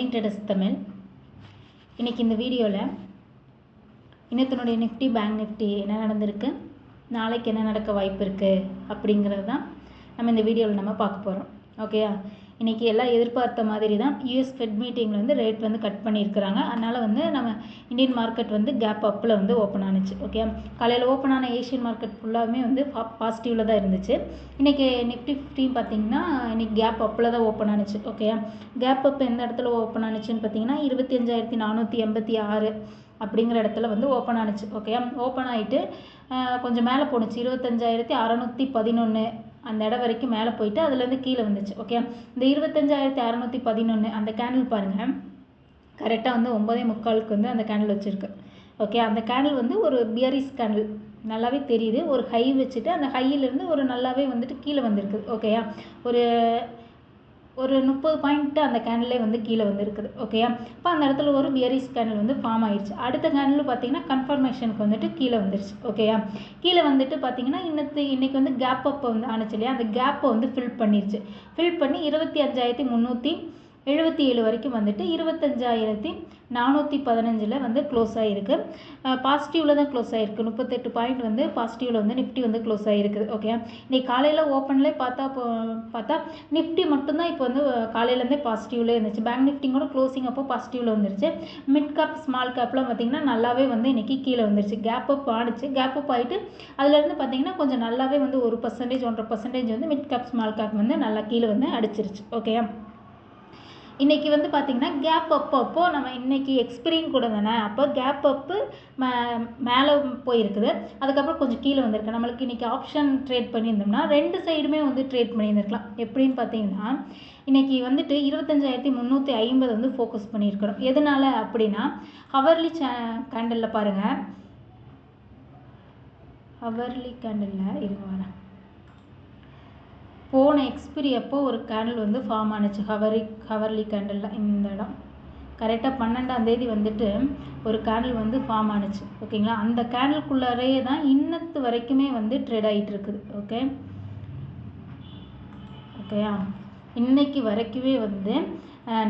வணக்கம் ட்ரெண்டிங் தமிழ். இன்றைக்கி இந்த வீடியோவில் இன்னத்தினுடைய நிஃப்டி பேங்க் நிஃப்டி என்ன நடந்திருக்கு? நாளைக்கு என்ன நடக்க வாய்ப்பு இருக்குது அப்படிங்கிறது தான் நம்ம இந்த வீடியோவில் நம்ம பார்க்க போகிறோம் ஓகேயா இன்றைக்கி எல்லாம் எதிர்பார்த்த மாதிரி தான் யூஎஸ் ஃபெட் மீட்டிங்கில் வந்து ரேட் வந்து கட் பண்ணியிருக்கிறாங்க. அதனால் வந்து நம்ம இந்தியன் மார்க்கெட் வந்து கேப் அப்பில் வந்து ஓப்பன் ஆனுச்சு. ஓகே காலையில் ஓப்பன் ஆன ஏஷியன் மார்க்கெட் ஃபுல்லாகவே வந்து பாசிட்டிவில் தான் இருந்துச்சு. இன்றைக்கி நிஃப்டி ஃபிஃப்டின் பார்த்தீங்கன்னா இன்றைக்கி கேப் அப்பில் தான் ஓப்பன் ஆனுச்சு. ஓகே கேப் அப் எந்த இடத்துல ஓப்பன் ஆனுச்சுன்னு பார்த்தீங்கன்னா இருபத்தி அஞ்சாயிரத்தி நானூற்றி எண்பத்தி ஆறு அப்படிங்கிற இடத்துல வந்து ஓப்பன் ஆனுச்சு. ஓகே ஓப்பன் ஆகிட்டு கொஞ்சம் மேலே போணுச்சு இருபத்தஞ்சாயிரத்தி அறநூற்றி பதினொன்று அந்த இடம் வரைக்கும் மேலே போயிட்டு அதுலேருந்து கீழே வந்துச்சு ஓகே இந்த இருபத்தஞ்சாயிரத்தி அறநூற்றி பதினொன்று அந்த கேண்டில் பாருங்கள் கரெக்டாக வந்து ஒம்பதே முக்காலுக்கு வந்து அந்த கேண்டில் வச்சுருக்கு ஓகே அந்த கேண்டில் வந்து ஒரு பியரிஸ் கேண்டில் நல்லாவே தெரியுது. ஒரு ஹை வச்சுட்டு அந்த ஹையிலேருந்து ஒரு நல்லாவே வந்துட்டு கீழே வந்திருக்கு ஓகேயா ஒரு ஒரு முப்பது பாயிண்ட்டு அந்த கேண்டிலே வந்து கீழே வந்துருக்குது ஓகேயா இப்போ அந்த இடத்துல ஒரு பியரிஸ் கேண்டில் வந்து ஃபார்ம் ஆயிடுச்சு அடுத்த கேண்டில் பார்த்தீங்கன்னா கன்ஃபர்மேஷனுக்கு வந்துட்டு கீழே வந்துருச்சு ஓகேயா கீழே வந்துட்டு பார்த்தீங்கன்னா இன்னத்து இன்றைக்கி வந்து கேப் அப்போ வந்து ஆணுச்சு இல்லையா? அந்த கேப்பை வந்து ஃபில் பண்ணிருச்சு. ஃபில் பண்ணி இருபத்தி அஞ்சாயிரத்தி முந்நூற்றி எழுபத்தி ஏழு வரைக்கும் வந்துட்டு இருபத்தஞ்சாயிரத்தி நானூற்றி பதினஞ்சில் வந்து க்ளோஸ் ஆகிருக்கு பாசிட்டிவில் தான் க்ளோஸ் ஆகிருக்கு முப்பத்தெட்டு பாயிண்ட் வந்து பாசிட்டிவில் வந்து நிஃப்டி வந்து க்ளோஸ் ஆகிருக்குது ஓகே இன்றைக்கி காலையில் ஓப்பன்லேயே பார்த்தா பார்த்தா நிஃப்டி மட்டும்தான் இப்போ வந்து காலையிலேருந்தே பாசிட்டிவ்லேயே இருந்துச்சு. பேங்க் நிஃப்டிங்கோட க்ளோசிங் அப்போ பாசிட்டிவில் வந்துருச்சு. மிட் கேப் ஸ்மால் கேப்லாம் பார்த்திங்கன்னா நல்லாவே வந்து இன்றைக்கி கீழே வந்துருச்சு. கேப் அப் ஆணுச்சு கேப் அப் ஆகிட்டு அதுலேருந்து பார்த்தீங்கன்னா கொஞ்சம் நல்லாவே வந்து ஒரு பர்சன்டேஜ் ஒன்றரை பர்சன்டேஜ் வந்து மிட் கேப் ஸ்மால் கேப் வந்து நல்லா கீழே வந்து அடிச்சிருச்சு. ஓகேயா இன்றைக்கி வந்து பார்த்திங்கன்னா கேப் அப் அப்போ நம்ம இன்றைக்கி எக்ஸ்பீரியன் கூட தானே? அப்போ கேப் அப்பு மே மேலே போயிருக்குது. அதுக்கப்புறம் கொஞ்சம் கீழே வந்திருக்கு. நம்மளுக்கு இன்றைக்கி ஆப்ஷன் ட்ரேட் பண்ணியிருந்தோம்னா ரெண்டு சைடுமே வந்து ட்ரேட் பண்ணியிருந்துருக்கலாம். எப்படின்னு பார்த்தீங்கன்னா இன்றைக்கி வந்துட்டு இருபத்தஞ்சாயிரத்தி முந்நூற்றி ஐம்பது வந்து ஃபோக்கஸ் பண்ணியிருக்கிறோம். எதனால் அப்படின்னா ஹவர்லி சே கேண்டலில் பாருங்கள் ஹவர்லி கேண்டலில் இருங்க வரேன். போன எக்ஸ்பிரி அப்போ ஒரு கேண்டில் வந்து ஃபார்ம் ஆனுச்சு? ஹவரி ஹவர்லி கேண்டலில் இந்த இடம். கரெக்டாக பன்னெண்டாம் தேதி வந்துட்டு ஒரு கேண்டில் வந்து ஃபார்ம் ஆனுச்சு. ஓகேங்களா அந்த கேண்டிலுக்குள்ளாரே தான் இன்னத்து வரைக்குமே வந்து ட்ரேட் ஆகிட்டு இருக்குது. ஓகே ஓகேயா இன்னைக்கு வரைக்குமே வந்து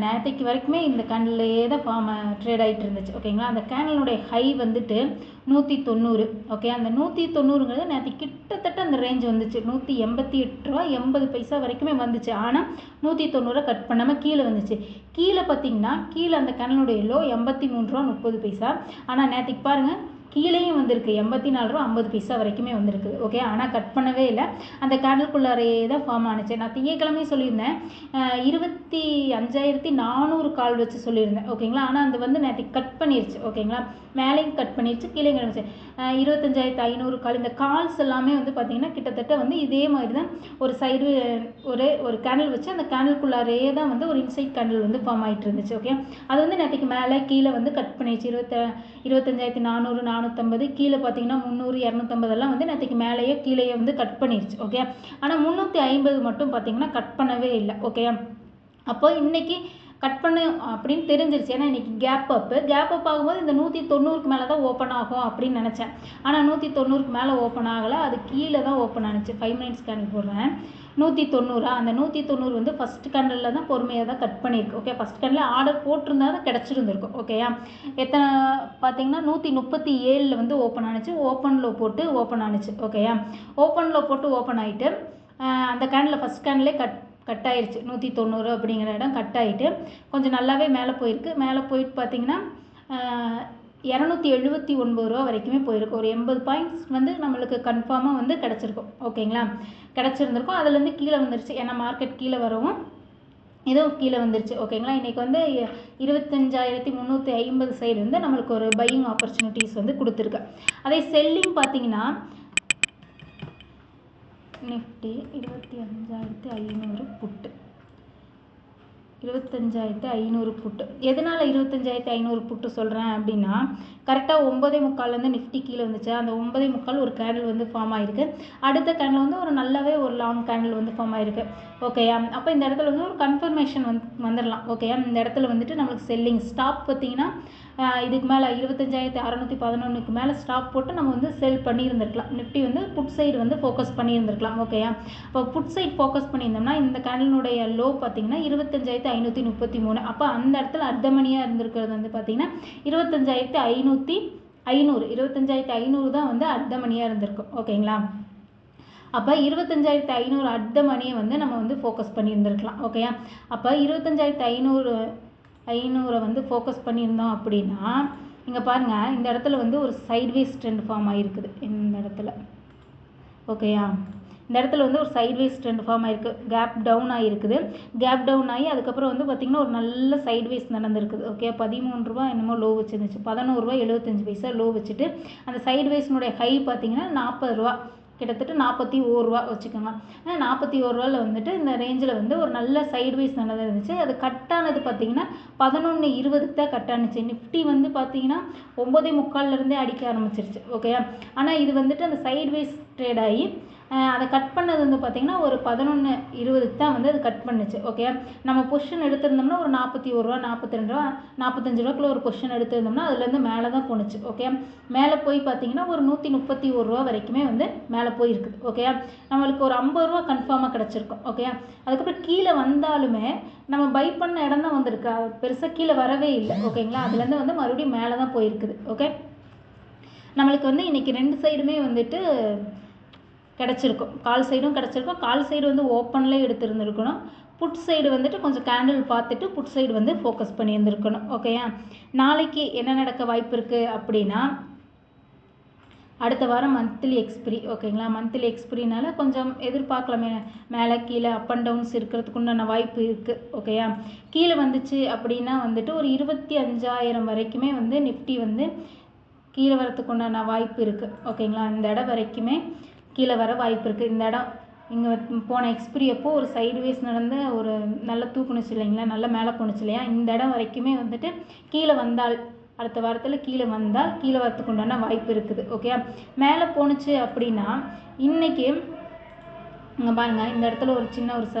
நேற்றுக்கு வரைக்குமே இந்த கேண்டில்லையே தான் ஃபார்ம் ட்ரேட் ஆகிட்டு இருந்துச்சு. ஓகேங்களா அந்த கேண்டலுடைய ஹை வந்துட்டு நூற்றி தொண்ணூறு ஓகே அந்த நூற்றி தொண்ணூறுங்கிறது நேற்று கிட்டத்தட்ட அந்த ரேஞ்ச் வந்துச்சு. நூற்றி எண்பத்தி எட்டு ரூபா எண்பது பைசா வரைக்குமே வந்துச்சு. ஆனால் நூற்றி தொண்ணூறை கட் பண்ணாமல் கீழே வந்துச்சு. கீழே பார்த்தீங்கன்னா கீழே அந்த கேண்டலுடைய லோ எண்பத்தி மூணு ரூபா முப்பது பைசா. ஆனால் நேற்றுக்கு பாருங்கள் கீழேயும் வந்திருக்கு. எண்பத்தி நாலு ரூபா ஐம்பது பைசா வரைக்குமே வந்திருக்கு. ஓகே ஆனால் கட் பண்ணவே இல்லை. அந்த கேண்டலுக்குள்ளாரையே தான் ஃபார்ம் ஆனிச்சு. நான் திங்கக்கிழமையே சொல்லியிருந்தேன். இருபத்தி அஞ்சாயிரத்தி நானூறு கால் வச்சு சொல்லியிருந்தேன். ஓகேங்களா ஆனால் அது வந்து நேற்று கட் பண்ணிருச்சு. ஓகேங்களா மேலேயும் கட் பண்ணிடுச்சு கீழே கிடந்துச்சு இருபத்தஞ்சாயிரத்து ஐநூறு கால் இந்த கால்ஸ் எல்லாமே வந்து பார்த்திங்கன்னா கிட்டத்தட்ட வந்து இதே மாதிரி தான் ஒரு சைடு ஒரே ஒரு கேண்டில் வச்சு அந்த கேண்டிலுக்குள்ளாரே தான் வந்து ஒரு இன்சைட் கேண்டில் வந்து ஃபார்ம் ஆகிட்டு இருந்துச்சு ஓகே அது வந்து நேற்றுக்கு மேலே கீழே வந்து கட் பண்ணிடுச்சு. இருபத்த இருபத்தஞ்சாயிரத்தி நானூறு நானூற்றம்பது கீழே பார்த்தீங்கன்னா முந்நூறு இரநூத்தம்பதெல்லாம் வந்து நேற்றுக்கு மேலேயே கீழேயே வந்து கட் பண்ணிருச்சு ஓகே ஆனால் முந்நூற்றி ஐம்பது மட்டும் பார்த்தீங்கன்னா கட் பண்ணவே இல்லை ஓகே அப்போ இன்றைக்கி கட் பண்ணு அப்படின்னு தெரிஞ்சிருச்சு. ஏன்னா இன்றைக்கி கேப் அப்பு கேப் அப் ஆகும்போது இந்த நூற்றி தொண்ணூறுக்கு மேலே தான் ஓப்பன் ஆகும் அப்படின்னு நினச்சேன். ஆனால் நூற்றி தொண்ணூறுக்கு மேலே ஓப்பன் ஆகலை. அது கீழே தான் ஓப்பன் ஆனிச்சு. ஃபைவ் மினிட்ஸ் கேண்டில் போடுறேன் நூற்றி தொண்ணூறா அந்த நூற்றி தொண்ணூறு வந்து ஃபஸ்ட் கேண்டலில் தான் பொறுமையாக தான் கட் பண்ணியிருக்கு ஓகே ஃபஸ்ட் கேண்டில் ஆர்டர் போட்டிருந்தா தான் கிடச்சிருந்துருக்கும். ஓகேயா எத்தனை பார்த்தீங்கன்னா நூற்றி முப்பத்தி ஏழில் வந்து ஓப்பன் ஆனிச்சு. ஓப்பனில் போட்டு ஓப்பன் ஆனிச்சு. ஓகேயா ஓப்பனில் போட்டு ஓப்பன் ஆகிட்டு அந்த கேண்டில் ஃபஸ்ட் கேண்டிலே கட் கட் ஆயிடுச்சு நூற்றி தொண்ணூறு அப்படிங்கிற இடம் கட் ஆகிட்டு கொஞ்சம் நல்லாவே மேலே போயிருக்கு. மேலே போயிட்டு பார்த்தீங்கன்னா இரநூத்தி எழுபத்தி ஒன்பது ரூபா வரைக்குமே போயிருக்கு. ஒரு எண்பது பாயிண்ட்ஸ் வந்து நம்மளுக்கு கன்ஃபார்மாக வந்து கிடச்சிருக்கும். ஓகேங்களா? கிடச்சிருந்துருக்கும். அதுலேருந்து கீழே வந்துருச்சு. ஏன்னா மார்க்கெட் கீழே வரவும் இதுவும் கீழே வந்துருச்சு. ஓகேங்களா? இன்றைக்கி வந்து இருபத்தஞ்சாயிரத்தி முந்நூற்றி ஐம்பது சைடு வந்து நம்மளுக்கு ஒரு பையிங் ஆப்பர்ச்சுனிட்டிஸ் வந்து கொடுத்துருக்கு அதே செல்லிங் பார்த்தீங்கன்னா நிஃப்டி இருபத்தி அஞ்சாயிரத்தி ஐநூறு புட்டு. இருபத்தஞ்சாயிரத்தி ஐநூறு புட்டு. எதனால் இருபத்தஞ்சாயிரத்தி ஐநூறு புட்டு சொல்கிறேன் அப்படின்னா கரெக்டாக ஒம்பதே முக்கால்லேருந்து நிஃப்டி கீழே வந்துச்சு. அந்த ஒம்பதே முக்கால் ஒரு கேண்டில் வந்து ஃபார்ம் ஆகிருக்கு அடுத்த கேண்டில் வந்து ஒரு நல்லாவே ஒரு லாங் கேண்டில் வந்து ஃபார்ம் ஆகிருக்கு ஓகேயா அப்போ இந்த இடத்துல வந்து ஒரு கன்ஃபர்மேஷன் வந்து வந்துடலாம் ஓகேயா இந்த இடத்துல வந்துட்டு நம்மளுக்கு செல்லிங் ஸ்டாப் பார்த்தீங்கன்னா இதுக்கு மேலே இருபத்தஞ்சாயிரத்தி அறநூற்றி பதினொன்றுக்கு மேலே ஸ்டாப் போட்டு நம்ம வந்து செல் பண்ணியிருந்துருக்கலாம். நிஃப்டி வந்து புட் சைடு வந்து ஃபோக்கஸ் பண்ணியிருந்துருக்கலாம். ஓகேயா அப்போ புட் சைட் ஃபோக்கஸ் பண்ணியிருந்தோம்னா இந்த கேண்டலினுடைய லோ பார்த்தீங்கன்னா இருபத்தஞ்சாயிரத்தி ஐநூற்றி முப்பத்தி மூணு. அப்போ அந்த இடத்துல அர்த்தமணியாக இருந்திருக்கிறது வந்து பார்த்தீங்கன்னா இருபத்தஞ்சாயிரத்தி ஐநூற்றி ஐநூறு. இருபத்தஞ்சாயிரத்தி ஐநூறு தான் வந்து அர்த்தமணியாக இருந்திருக்கும். ஓகேங்களா? அப்போ இருபத்தஞ்சாயிரத்து ஐநூறு அர்த்த மணியை வந்து நம்ம வந்து ஃபோக்கஸ் பண்ணியிருந்திருக்கலாம். ஓகேயா? அப்போ இருபத்தஞ்சாயிரத்து ஐநூறு ஐநூறை வந்து ஃபோக்கஸ் பண்ணியிருந்தோம் அப்படின்னா இங்கே பாருங்கள் இந்த இடத்துல வந்து ஒரு சைட்வேஸ் ட்ரெண்ட் ஃபார்ம் ஆகிருக்குது இந்த இடத்துல. ஓகேயா? இந்த இடத்துல வந்து ஒரு சைட்வேஸ் ட்ரெண்ட் ஃபார்ம் ஆயிருக்கு. கேப் டவுன் ஆகிருக்குது கேப் டவுன் ஆகி அதுக்கப்புறம் வந்து பார்த்திங்கன்னா ஒரு நல்ல சைட்வேஸ் நடந்திருக்குது. ஓகே பதிமூணு ரூபா என்னமோ லோ வச்சுருந்துச்சு. பதினோருவா எழுபத்தஞ்சு பைசா லோ வச்சுட்டு அந்த சைட்வேஸ்னுடைய ஹை பார்த்திங்கன்னா நாற்பது ரூபா கிட்டத்தட்ட நாற்பத்தி ஓருவா வச்சுக்கோங்க. நாற்பத்தி ஓர் வந்துட்டு இந்த ரேஞ்சில் வந்து ஒரு நல்ல சைட்வைஸ் நல்லதாக இருந்துச்சு அது கட்டானது பார்த்தீங்கன்னா பதினொன்று இருபதுக்கு தான் கட் ஆனுச்சு. நிஃப்டி வந்து பார்த்தீங்கன்னா ஒம்பதே முக்கால்லேருந்தே அடிக்க ஆரம்பிச்சிருச்சு. ஓகே ஆனால் இது வந்துட்டு அந்த சைட்வைஸ் ட்ரேட் ஆகி அதை கட் பண்ணது வந்து பார்த்திங்கன்னா ஒரு பதினொன்று இருபதுக்கு தான் வந்து அது கட் பண்ணுச்சு ஓகே நம்ம பொசிஷன் எடுத்திருந்தோம்னா ஒரு நாற்பத்தி ஒரு ரூபா நாற்பத்தி ரெண்டு ரூபா நாற்பத்தஞ்சு ரூபாக்குள்ள ஒரு பொசிஷன் எடுத்திருந்தோம்னா அதுலேருந்து மேலே தான் போணுச்சு ஓகே மேலே போய் பார்த்தீங்கன்னா ஒரு நூற்றி முப்பத்தி ஒரு ரூபா வரைக்குமே வந்து மேலே போயிருக்குது ஓகே நம்மளுக்கு ஒரு ஐம்பது ரூபா கன்ஃபார்மாக கிடச்சிருக்கும் ஓகே அதுக்கப்புறம் கீழே வந்தாலுமே நம்ம பை பண்ண இடம் தான் வந்திருக்கு பெருசாக கீழே வரவே இல்லை ஓகேங்களா அதுலேருந்து வந்து மறுபடியும் மேலே தான் போயிருக்குது ஓகே நம்மளுக்கு வந்து இன்றைக்கி ரெண்டு சைடுமே வந்துட்டு கிடச்சிருக்கும். கால் சைடும் கிடச்சிருக்கும். கால் சைடு வந்து ஓப்பன்லேயே எடுத்துருந்துருக்கணும். புட் சைடு வந்துட்டு கொஞ்சம் கேண்டில் பார்த்துட்டு புட் சைடு வந்து ஃபோக்கஸ் பண்ணியிருந்துருக்கணும். ஓகேயா நாளைக்கு என்ன நடக்க வாய்ப்பு இருக்குது அப்படின்னா அடுத்த வாரம் மந்த்லி எக்ஸ்பிரி ஓகேங்களா மந்த்லி எக்ஸ்பிரினால கொஞ்சம் எதிர்பார்க்கலாமே. மேலே கீழே அப் அண்ட் டவுன்ஸ் இருக்கிறதுக்கு உண்டான வாய்ப்பு இருக்குது ஓகேயா கீழே வந்துச்சு அப்படின்னா வந்துட்டு ஒரு இருபத்தி அஞ்சாயிரம் வரைக்குமே வந்து நிஃப்டி வந்து கீழே வரத்துக்கு உண்டான வாய்ப்பு இருக்குது ஓகேங்களா இந்த இடம் வரைக்குமே கீழே வர வாய்ப்பு இருக்குது இந்த இடம் இங்கே போன எக்ஸ்பிரி அப்போது ஒரு சைடுவேஸ் நடந்த ஒரு நல்ல தூக்குனுச்சு இல்லைங்களா? நல்ல மேலே போணுச்சு இல்லையா? இந்த இடம் வரைக்குமே வந்துட்டு கீழே வந்தால் அடுத்த வாரத்தில் கீழே வந்தால் கீழே வரத்துக்கு உண்டான வாய்ப்பு இருக்குது. ஓகே மேலே போணுச்சு அப்படின்னா இன்றைக்கி இங்கே பாருங்கள் இந்த இடத்துல ஒரு சின்ன ஒரு ச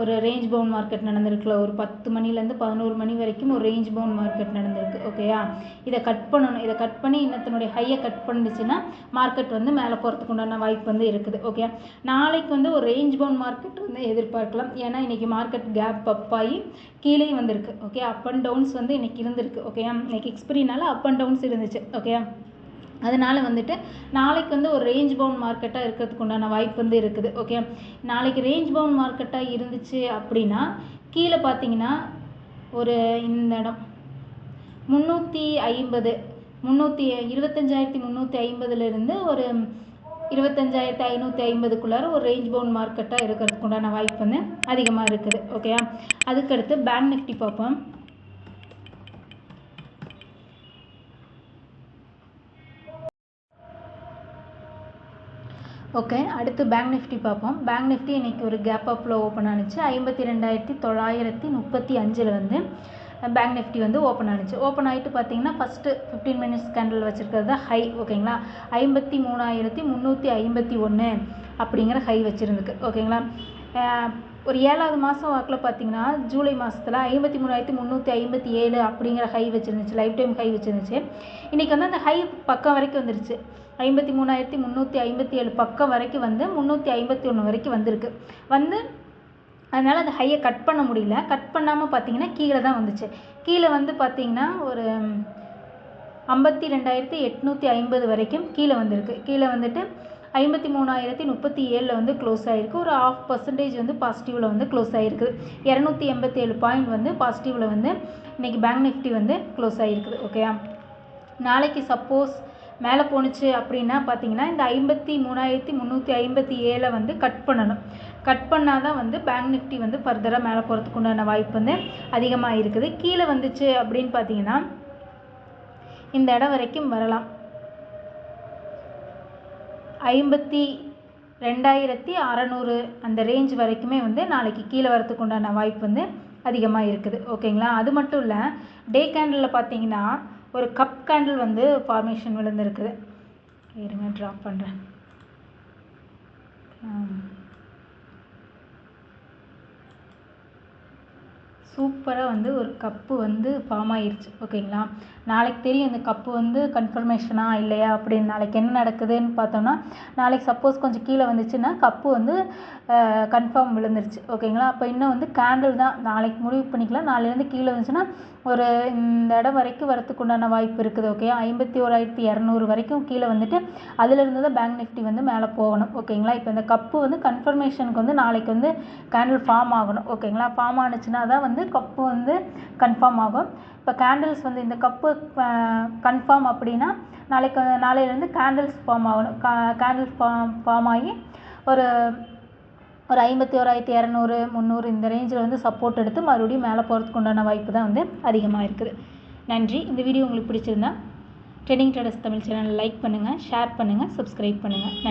ஒரு ரேஞ்ச் பவுன் மார்க்கெட் நடந்திருக்குல்ல ஒரு பத்து மணிலேருந்து பதினோரு மணி வரைக்கும் ஒரு ரேஞ்ச் பவுன் மார்க்கெட் நடந்திருக்கு ஓகேயா இதை கட் பண்ணணும். இதை கட் பண்ணி இன்னத்தினுடைய ஹையை கட் பண்ணிச்சுன்னா மார்க்கெட் வந்து மேலே போகிறதுக்கு உண்டான வாய்ப்பு வந்து இருக்குது ஓகே நாளைக்கு வந்து ஒரு ரேஞ்ச் பவுன் மார்க்கெட் வந்து எதிர்பார்க்கலாம். ஏன்னா இன்றைக்கி மார்க்கெட் கேப் அப் ஆகி கீழே வந்திருக்கு ஓகே அப் அண்ட் டவுன்ஸ் வந்து இன்றைக்கி இருந்திருக்கு ஓகேயா இன்றைக்கி எக்ஸ்பிரினால அப் அண்ட் டவுன்ஸ் இருந்துச்சு ஓகேயா அதனால் வந்துட்டு நாளைக்கு வந்து ஒரு ரேஞ்ச் பவுண்ட் மார்க்கெட்டாக இருக்கிறதுக்கு உண்டான வாய்ப்பு வந்து இருக்குது ஓகே நாளைக்கு ரேஞ்ச் பவுண்ட் மார்க்கெட்டாக இருந்துச்சு அப்படின்னா கீழே பார்த்தீங்கன்னா ஒரு இந்த இடம் முந்நூற்றி ஐம்பது முந்நூற்றி இருபத்தஞ்சாயிரத்தி முந்நூற்றி ஐம்பதுலேருந்து ஒரு இருபத்தஞ்சாயிரத்தி ஐநூற்றி ஐம்பதுக்குள்ளார ஒரு ரேஞ்ச் பவுண்ட் மார்க்கெட்டாக இருக்கிறதுக்கு உண்டான வாய்ப்பு வந்து அதிகமாக இருக்குது ஓகேயா அதுக்கடுத்து பேங்க் நிஃப்டி பார்ப்போம். ஓகே அடுத்து பேங்க் நிஃப்டி பார்ப்போம். பேங்க் நிஃப்டி இன்றைக்கி ஒரு கேப் அப்பில் ஓப்பன் ஆனிச்சு. ஐம்பத்தி ரெண்டாயிரத்தி தொள்ளாயிரத்தி முப்பத்தி அஞ்சில் வந்து பேங்க் நிஃப்டி வந்து ஓப்பன் ஆனிச்சு. ஓப்பன் ஆகிட்டு பார்த்தீங்கன்னா ஃபஸ்ட்டு ஃபிஃப்டீன் மினிட்ஸ் கேண்டில் வச்சுருக்கிறது தான் ஹை ஓகேங்களா ஐம்பத்தி மூணாயிரத்தி முந்நூற்றி ஐம்பத்தி ஒன்று அப்படிங்கிற ஹை வச்சுருந்துக்கு ஓகேங்களா ஒரு ஏழாவது மாதம் வாக்கில் பார்த்தீங்கன்னா ஜூலை மாதத்தில் ஐம்பத்தி மூணாயிரத்தி முந்நூற்றி ஐம்பத்தி ஏழு அப்படிங்கிற ஹை வச்சுருந்துச்சு. லைஃப் டைம் ஹை வச்சுருந்துச்சு. இன்றைக்கி வந்து அந்த ஹை பக்கம் வரைக்கும் வந்துருச்சு. ஐம்பத்தி மூணாயிரத்தி முந்நூற்றி ஐம்பத்தி ஏழு பக்கம் வரைக்கும் வந்து முந்நூற்றி ஐம்பத்தி ஒன்று வரைக்கும் வந்திருக்கு. வந்து அதனால் அந்த ஹையை கட் பண்ண முடியல. கட் பண்ணாமல் பார்த்தீங்கன்னா கீழே தான் வந்துச்சு. கீழே வந்து பார்த்தீங்கன்னா ஒரு ஐம்பத்தி ரெண்டாயிரத்தி எட்நூற்றி ஐம்பது வரைக்கும் கீழே வந்திருக்கு. கீழே வந்துட்டு ஐம்பத்தி மூணாயிரத்தி முப்பத்தி ஏழில் வந்து க்ளோஸ் ஆகிருக்கு ஒரு ஆஃப் பர்சன்டேஜ் வந்து பாசிட்டிவில் வந்து க்ளோஸ் ஆகிருக்குது இரநூத்தி எண்பத்தி ஏழு பாயிண்ட் வந்து பாசிட்டிவில் வந்து இன்றைக்கி பேங்க் நிஃப்டி வந்து க்ளோஸ் ஆகிருக்குது ஓகேயா நாளைக்கு சப்போஸ் மேலே போணுச்சு அப்படின்னா பார்த்தீங்கன்னா இந்த ஐம்பத்தி மூணாயிரத்தி முந்நூற்றி ஐம்பத்தி ஏழை வந்து கட் பண்ணணும். கட் பண்ணால் தான் வந்து பேங்க் நிஃப்டி வந்து ஃபர்தராக மேலே போகிறதுக்கு உண்டான வாய்ப்பு வந்து அதிகமாக இருக்குது கீழே வந்துச்சு அப்படின்னு பார்த்தீங்கன்னா இந்த இடம் வரைக்கும் வரலாம். ஐம்பத்தி ரெண்டாயிரத்தி அறநூறு அந்த ரேஞ்ச் வரைக்குமே வந்து நாளைக்கு கீழே வரத்துக்கு உண்டான வாய்ப்பு வந்து அதிகமாக இருக்குது. ஓகேங்களா? அது மட்டும் இல்லை டே கேண்டலில் பார்த்தீங்கன்னா ஒரு கப் கேண்டில் வந்து ஃபார்மேஷன் விழுந்திருக்குது. இருங்க ட்ராப் பண்ணுறேன் சூப்பராக வந்து ஒரு கப்பு வந்து ஃபார்ம் ஆகிருச்சு ஓகேங்களா நாளைக்கு தெரியும் இந்த கப்பு வந்து கன்ஃபர்மேஷனா இல்லையா அப்படின்னு. நாளைக்கு என்ன நடக்குதுன்னு பார்த்தோம்னா நாளைக்கு சப்போஸ் கொஞ்சம் கீழே வந்துச்சுன்னா கப்பு வந்து கன்ஃபார்ம் விழுந்துருச்சு ஓகேங்களா அப்போ இன்னும் வந்து கேண்டில் தான். நாளைக்கு முடிவு பண்ணிக்கலாம். நாளையிலேருந்து கீழே வந்துச்சுன்னா ஒரு இந்த இடம் வரைக்கும் வரத்துக்கு உண்டான வாய்ப்பு இருக்குது ஓகே ஐம்பத்தி ஓராயிரத்தி இரநூறு வரைக்கும் கீழே வந்துட்டு அதிலிருந்து தான் பேங்க் நிஃப்டி வந்து மேலே போகணும் ஓகேங்களா இப்போ இந்த கப்பு வந்து கன்ஃபர்மேஷனுக்கு வந்து நாளைக்கு வந்து கேண்டில் ஃபார்ம் ஆகணும் ஓகேங்களா ஃபார்ம் ஆனுச்சுன்னா தான் வந்து கப்பு வந்து கன்ஃபார்ம் ஆகும். இப்போ கேண்டில்ஸ் வந்து இந்த கப்பு கன்ஃபார்ம் அப்படின்னா நாளைக்கு நாளையிலேருந்து கேண்டில்ஸ் ஃபார்ம் ஆகணும். கா கேண்டில்ஸ் ஃபார்ம் ஃபார்ம் ஆகி ஒரு ஒரு ஐம்பத்தி ஓராயிரத்தி இரநூறு முந்நூறு இந்த ரேஞ்சில் வந்து சப்போர்ட் எடுத்து மறுபடியும் மேலே போகிறதுக்கு உண்டான வாய்ப்பு தான் வந்து அதிகமாக இருக்குது. நன்றி. இந்த வீடியோ உங்களுக்கு பிடிச்சிருந்தா trending traders Tamil channel like பண்ணுங்கள் ஷேர் பண்ணுங்கள் சப்ஸ்கிரைப் பண்ணுங்கள்